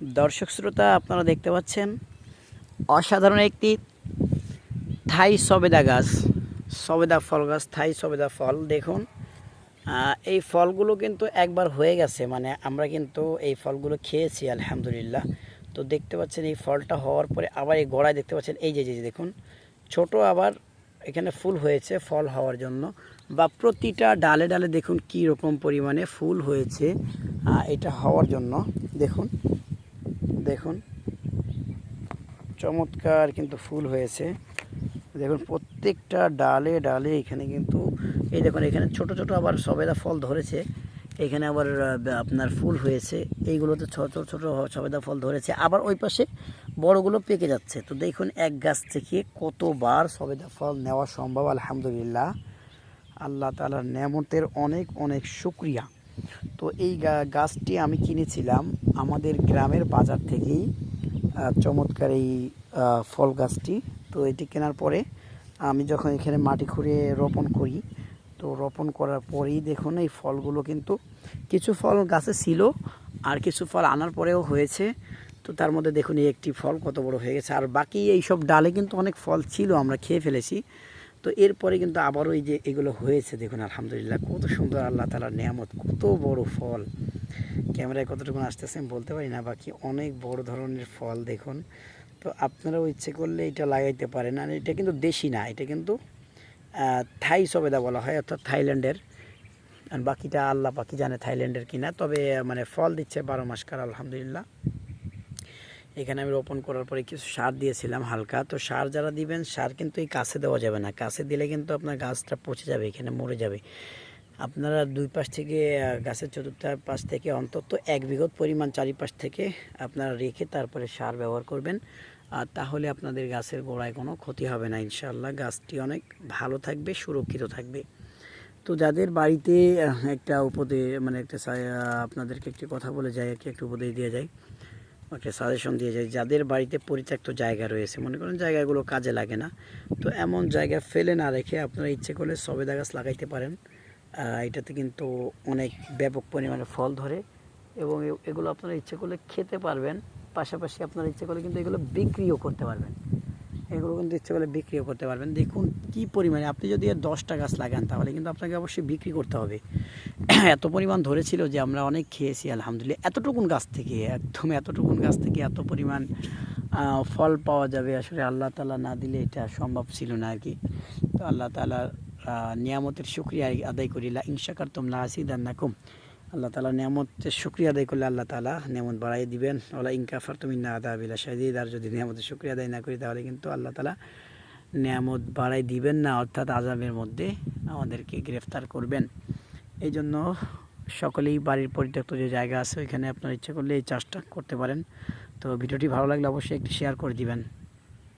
দর্শক শ্রোতা, আপনারা দেখতে পাচ্ছেন অসাধারণ একটি থাই সবেদা গাছ, সবেদা ফল গাছ, থাই সবেদা ফল, দেখুন। এই ফলগুলো কিন্তু একবার হয়ে গেছে মানে আমরা কিন্তু এই ফলগুলো খেয়েছি, আলহামদুলিল্লাহ। তো দেখতে পাচ্ছেন এই ফলটা হওয়ার পরে আবার এই গোড়ায় দেখতে পাচ্ছেন, এই যে যে, দেখুন। ছোট আবার এখানে ফুল হয়েছে ফল হওয়ার জন্য, বা প্রতিটা ডালে ডালে দেখুন কী রকম পরিমাণে ফুল হয়েছে এটা হওয়ার জন্য, দেখুন। দেখুন। চমৎকার কিন্তু ফুল হয়েছে। দেখুন, প্রত্যেকটা ডালে ডালে এখানে কিন্তু, এই দেখুন, এখানে ছোট ছোট আবার সবেদা ফল ধরেছে। এখানে আবার আপনার ফুল হয়েছে। এইগুলোতে ছোট ছোট সবেদা ফল ধরেছে। আবার ওই পাশে বড়গুলো পেকে যাচ্ছে। তো দেখুন, এক গাছ থেকে কতবার সবেদা ফল নেওয়া সম্ভব, আলহামদুলিল্লাহ। আল্লাহ তালার নেমতের অনেক অনেক শুক্রিয়া। তো এই গাছটি আমি কিনেছিলাম আমাদের গ্রামের বাজার থেকেই চমৎকার এই ফল গাছটি। তো এটি কেনার পরে আমি যখন এখানে মাটি খুঁড়ে রোপণ করি, তো রোপণ করার পরেই দেখুন এই ফলগুলো কিন্তু কিছু ফল গাছে ছিল আর কিছু ফল আনার পরেও হয়েছে। তো তার মধ্যে দেখুন এই একটি ফল কত বড় হয়ে গেছে। আর বাকি এই সব ডালে কিন্তু অনেক ফল ছিল, আমরা খেয়ে ফেলেছি। তো এরপরে কিন্তু আবারও এই যে এগুলো হয়েছে, দেখুন, আলহামদুলিল্লাহ, কত সুন্দর আল্লাহ তালার নিয়ামত, কত বড় ফল। ক্যামেরায় কতটুকু আসতেছে আমি বলতে পারি না, বাকি অনেক বড় ধরনের ফল, দেখুন। তো আপনারাও ইচ্ছে করলে এটা লাগাইতে পারেন, আর এটা কিন্তু দেশি না, এটা কিন্তু থাই সবেদা বলা হয়, অর্থাৎ থাইল্যান্ডের। আর বাকিটা আল্লাহ পাকি জানে থাইল্যান্ডের কিনা, তবে মানে ফল দিচ্ছে বারো মাস কার আলহামদুলিল্লাহ। এখানে আমি রোপণ করার পরে কিছু সার দিয়েছিলাম হালকা। তো সার যারা দিবেন, সার কিন্তু এই কাছে দেওয়া যাবে না। কাছে দিলে কিন্তু আপনার গাছটা পচে যাবে, এখানে মরে যাবে। আপনারা দুই পাশ থেকে গাছের চতুর্থ পাশ থেকে অন্তত এক বিঘত পরিমাণ চারিপাশ থেকে আপনারা রেখে তারপরে সার ব্যবহার করবেন। আর তাহলে আপনাদের গাছের গোড়ায় কোনো ক্ষতি হবে না ইনশাআল্লাহ। গাছটি অনেক ভালো থাকবে, সুরক্ষিত থাকবে। তো যাদের বাড়িতে একটা উপদেশ মানে একটা আপনাদেরকে একটি কথা বলে যায়, একটু উপদেশ দিয়ে যায় একটা সাজেশন দিয়ে যায় যাদের বাড়িতে পরিত্যক্ত জায়গা রয়েছে, মনে করেন জায়গাগুলো কাজে লাগে না, তো এমন জায়গা ফেলে না রেখে আপনারা ইচ্ছে করলে সবেদা গাছ লাগাইতে পারেন। এটাতে কিন্তু অনেক ব্যাপক পরিমাণে ফল ধরে এবং এগুলো আপনারা ইচ্ছে করলে খেতে পারবেন, পাশাপাশি আপনারা ইচ্ছে করলে কিন্তু এগুলো বিক্রিও করতে পারবেন। এগুলো কিন্তু ইচ্ছে করলে বিক্রিও করতে পারবেন। দেখুন কি পরিমাণে, আপনি যদি দশটা গাছ লাগান তাহলে কিন্তু আপনাকে অবশ্যই বিক্রি করতে হবে। এত পরিমাণ ধরেছিল যে আমরা অনেক খেয়েছি, আলহামদুলিল্লাহ। এতটুকুন গাছ থেকে, একদম এতটুকুন গাছ থেকে এত পরিমাণ ফল পাওয়া যাবে আসলে আল্লাহ তালা না দিলে এটা সম্ভব ছিল না আর কি তো আল্লাহ তালার নিয়ামতের শুক্রিয়া আদায় করিলা ইনশাকার তোমরা আসি দান্নাকুম আল্লাহ তালা নিয়ামতের শুক্রিয়া আদায় করলে আল্লাহ তালা নিয়ামত বাড়াই দিবেন। ওলা ইনকাফার তুমি না আদা বিলা শাহিদ আর যদি নিয়ামতের শুক্রিয়া আদায় না করি, তাহলে কিন্তু আল্লাহ তালা নিয়ামত বাড়াই দিবেন না, অর্থাৎ আজাবের মধ্যে আমাদেরকে গ্রেফতার করবেন। এই জন্য সকলেই বাড়ির পরিত্যক্ত যে জায়গা আছে, ওইখানে আপনার ইচ্ছে করলে এই চাষটা করতে পারেন। তো ভিডিওটি ভালো লাগলে অবশ্যই একটি শেয়ার করে দিবেন।